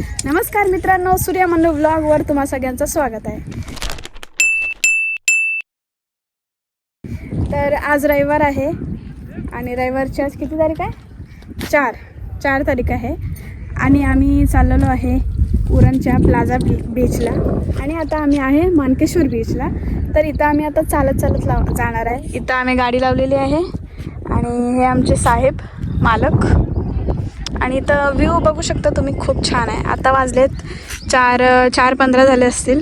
नमस्कार मित्रांनो सूर्या मंडू ब्लॉगवर तुम्हा सगळ्यांचं स्वागत आहे. तर आज रविवार आहे आणि रविवारची आज किती तारीख आहे? चार. चार तारीख आहे. आणि आम्ही चाललेलो आहे उरणच्या प्लाझा बी बीचला आणि आता आम्ही आहे मानकेश्वर बीचला तर इथं आम्ही आता चालत चालत लाव जाणार आहे. इथं आम्ही गाडी लावलेली आहे. आणि हे आमचे साहेब मालक. आणि इथं व्ह्यू बघू शकता तुम्ही खूप छान आहे. आता वाजलेत चार चार पंधरा झाले असतील.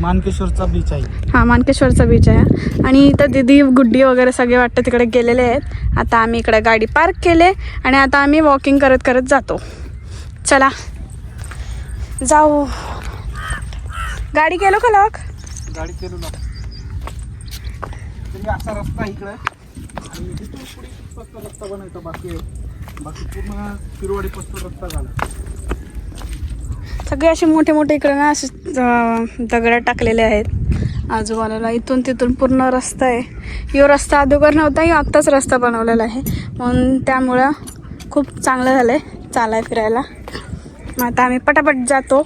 मानकेश्वरचा बीच आहे. हा मानकेश्वरचा बीच आहे. आणि इथं दिदी गुड्डी वगैरे सगळे वाटतं तिकडे गेलेले आहेत. आता आम्ही इकडे गाडी पार्क केले आणि आता आम्ही वॉकिंग करत करत जातो. चला. जाऊ. गाडी गेलो का लॉक गाडी केलो तरी असा रस्ता इकडे. आणि रस्ता बनायचा बाकी बाकी पूर्ण पिरवाडीपासून रस्ता झाला. सगळे असे मोठे मोठे इकडे ना असे दगड टाकलेले आहेत. आजूबाजूला इथून तिथून पूर्ण रस्ता आहे. यो रस्ता अगोदर नव्हता यो आत्ताच रस्ता बनवलेला आहे. म्हणून त्यामुळं खूप चांगलं झालं आहे चालाय फिरायला. मग आता आम्ही पटापट जातो.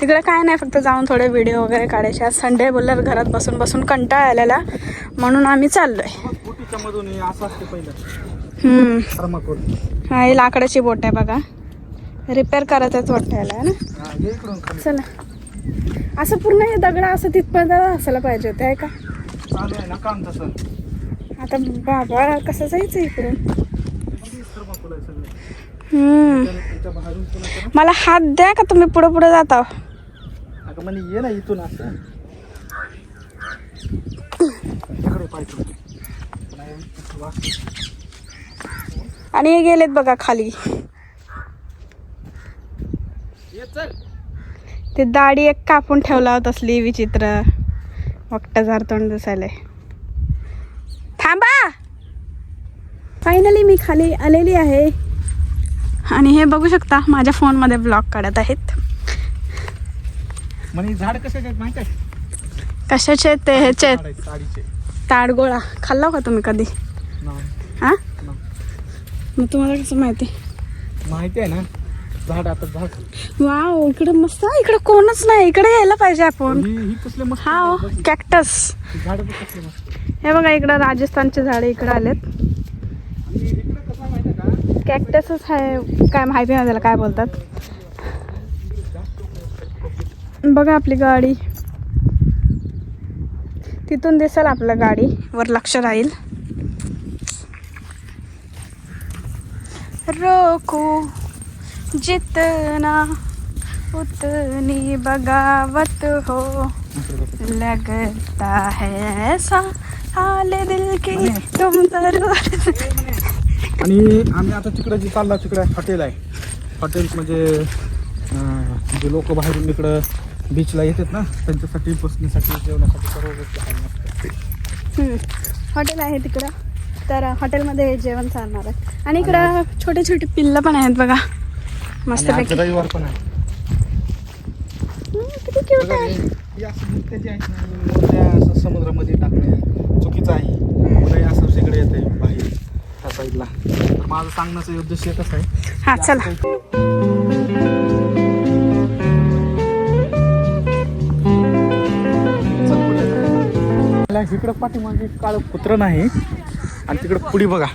तिकडे काय नाही फक्त जाऊन थोडे व्हिडिओ वगैरे काढायचे. आज संडे बोलल्यावर घरात बसून बसून कंटाळा आलेला. म्हणून आम्ही चाललो आहे हे. थर्माकोल. हा ही लाकडाची बोट आहे बघा. रिपेअर करत आहेत वाटतं याला है ना? हा चला. असं पूर्ण हे दगड असं तिथपर्यंत असायला पाहिजे होते आहे का? चालू आहे ना काम तसं. आता बाबा कसं जायचं इकडून? थर्माकोल आहे सगळं. हम्म. त्याला- त्याच्या बाहेरून पुन्हा करा. मला हात द्या का तुम्ही पुढे पुढे जाता अगं ये ना इथून असं. इकडे पाहिजे आणि हे गेलेत बघा खाली. ये चल. ते दाढी एक कापून ठेवला होता असली विचित्र. वक्ट झार तोंड दिसायला थांबा! फायनली मी खाली आलेली आहे. आणि हे बघू शकता माझ्या फोनमध्ये ब्लॉग काढत आहेत. झाड कशाचे ते ह्याचे ताडगोळा. खाल्ला का तुम्ही कधी? हा. मग तुम्हाला कसं माहिती? माहिती आहे ना. झाड आता झाड. वाव इकडे मस्त. इकडे कोणच नाही. इकडे यायला पाहिजे आपण. ही ही. कॅक्टस. हे बघा इकडं राजस्थानचे झाडे इकडे आलेत. कॅक्टसच आहे. काय माहिती नाही त्याला काय बोलतात. बघा आपली गाडी. तिथून दिसेल आपलं गाडी. वर लक्ष राहील. रोको जितना उतनी बगावत हो लगता है ऐसा हाल दिल की तुम जरूर आणि आम्ही आता तिकडे जे चालला तिकडे हॉटेल आहे हॉटेल म्हणजे अं, जे लोक बाहेरून इकडं बीचला येतात ना त्यांच्यासाठी बसण्यासाठी जेवणासाठी सर्व गोष्टी आहे मस्त. हम्म. हॉटेल आहे तिकडं तर हॉटेलमध्ये जेवण चालणार आहे. आणि इकडं छोटे छोटे पिल्लं पण आहेत बघा. मस्त रविवार पण आहे. किती क्यूट आहे समुद्रामध्ये टाकणे चुकीचं आहे. असं सगळे येते बाहेर त्या साईडला तर माझं सांगण्याचा उद्देश एकच आहे. हा चला. इकडं पाठीमागे काळं कुत्रं नाही. आणि तिकडं पुढे बघा.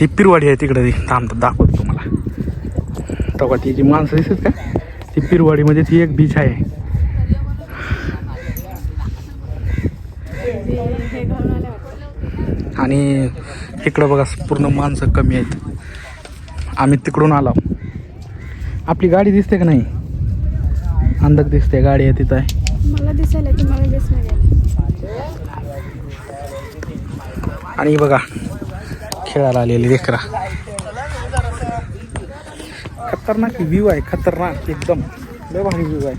ती पिरवाडी आहे तिकडं ती. थांब दाखवतो तुम्हाला. तेव्हा ती जी माणसं दिसत का? ती पिरवाडीमध्ये ती एक बीच आहे. आणि इकडं बघा पूर्ण माणसं कमी आहेत. आम्ही तिकडून आलो. आपली गाडी दिसते का नाही? अंधक दिसते गाडी आहे तिथं आहे. मला दिसायला तुम्हाला आणि बघा खेळायला आलेली लेकरा. खतरनाक व्ह्यू आहे खतरनाक एकदम. लय भारी व्ह्यू आहे.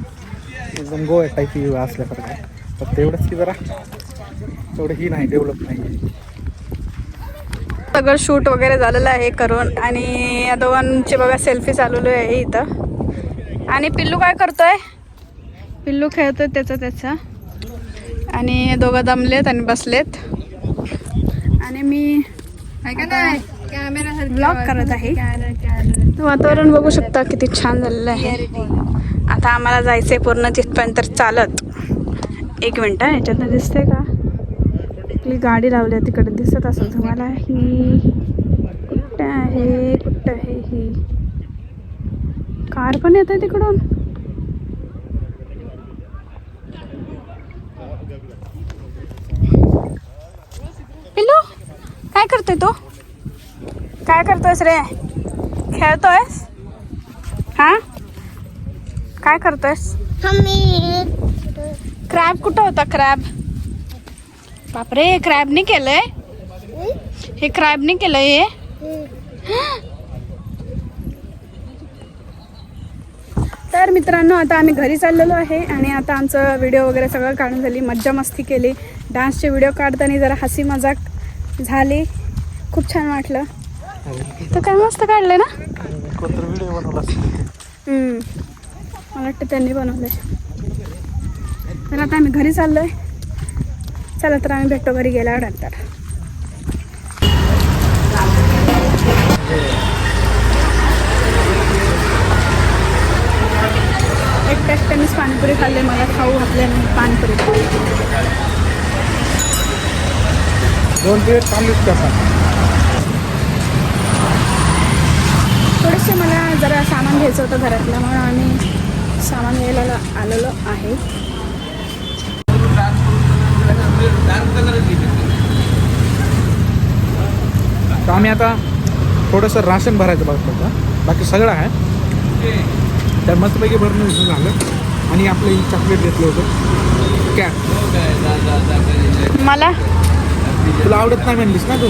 एकदम गोवा टाईप व्ह्यू असल्यासारखं आहे. फक्त एवढंच की जरा तेवढं ही नाही डेव्हलप नाही. सगळं शूट वगैरे झालेलं आहे करून आणि या दोघांचे बघा सेल्फी चालवलो आहे इथं. आणि पिल्लू काय करतोय? पिल्लू खेळतोय त्याचं त्याचं. आणि हे दोघं दमलेत आणि बसलेत. आणि मी ब्लॉग करत आहे. वातावरण बघू शकता किती छान झालेलं आहे. आता आम्हाला जायचंय पूर्ण तिथपर्यंत चालत. एक मिनिट याच्यातनं दिसते का? आपली गाडी लावली आहे तिकडे. दिसत असेल तुम्हाला ही. कुठं आहे? कुठं आहे ही? कार पण येत आहे तिकडून पिल्लू काय करतोय तो? काय करतोयस रे? खेळतोयस? हा? काय करतोयस? क्रॅब कुठं होता क्रॅब बापरे क्रॅबने केलंय? हे क्रॅबने केलंय हे? तर मित्रांनो आता आम्ही घरी चाललेलो आहे आणि आता आमचं व्हिडिओ वगैरे सगळं काढून झाली. मज्जा मस्ती केली. डान्सचे व्हिडिओ काढताना जरा हसी मजाक झाली. खूप छान वाटलं. तर काय मस्त काढलं ना? बनवला. मला वाटतं त्यांनी बनवलंय. तर आता आम्ही घरी चाललोय. चला तर आम्ही भेटतो घरी गेल्यावर नंतर. एक त्यांनीच पाणीपुरी खाल्ले मला खाऊ घातले नाही पाणीपुरी दोन प्लेट तांदूळ करतात. थोडेसे मला जरा सामान घ्यायचं होतं घरातलं म्हणून आम्ही सामान घ्यायला ला- आलेलो आहे. तर आम्ही आता थोडंसं राशन भरायचं बघतो होतं. बाकी सगळं आहे. तर मस्तपैकी भरणं घेऊन झालं आणि आपलं चॉकलेट घेतलं होतं. कॅट मला तुला आवडत नाही म्हणलीस ना तू?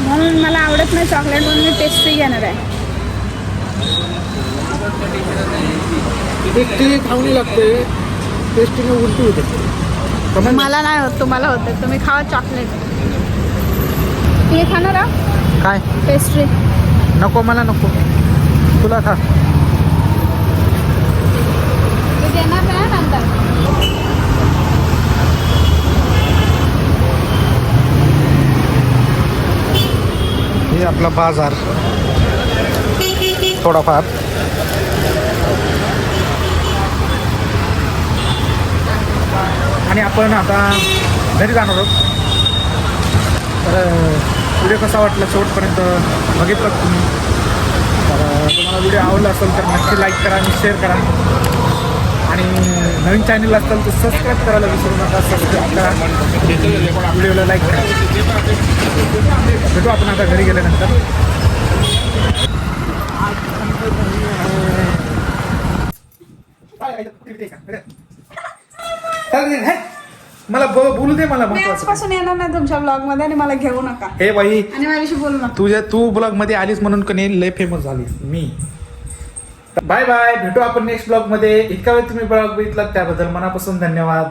म्हणून मला आवडत नाही चॉकलेट म्हणून मी टेस्टी घेणार आहे. लागते. उलटी होते? मला नाही होत तुम्हाला होतं तुम्ही खावा चॉकलेट तुम्ही खाणार काय? पेस्ट्री नको मला नको. तुला खा मी देणार नाही नंतर हे आपला बाजार. थोडाफार. आणि आपण आता घरी जाणार आहोत. तर व्हिडिओ कसा वाटला शेवटपर्यंत बघितलं तुम्ही? तर तुम्हाला व्हिडिओ आवडला असेल तर नक्की लाईक करा आणि शेअर करा. आणि नवीन चॅनल असेल तर सबस्क्राईब करायला विसरू नका. सबस्क्राईब करा. व्हिडिओला लाईक करा. भेटू आपण आता घरी गेल्यानंतर. मला बोलू दे मला मी आजपासून येणार नाही तुमच्या ब्लॉगमध्ये आणि मला घेऊ नका. हे बाई आणि माझ्याशी बोलू नका. तुझ्या तू ब्लॉगमध्ये आलीस म्हणून कधी लय फेमस झालीस. मी. बाय बाय भेटू आपण नेक्स्ट ब्लॉगमध्ये. इतका वेळ तुम्ही ब्लॉग बघितला त्याबद्दल मनापासून धन्यवाद.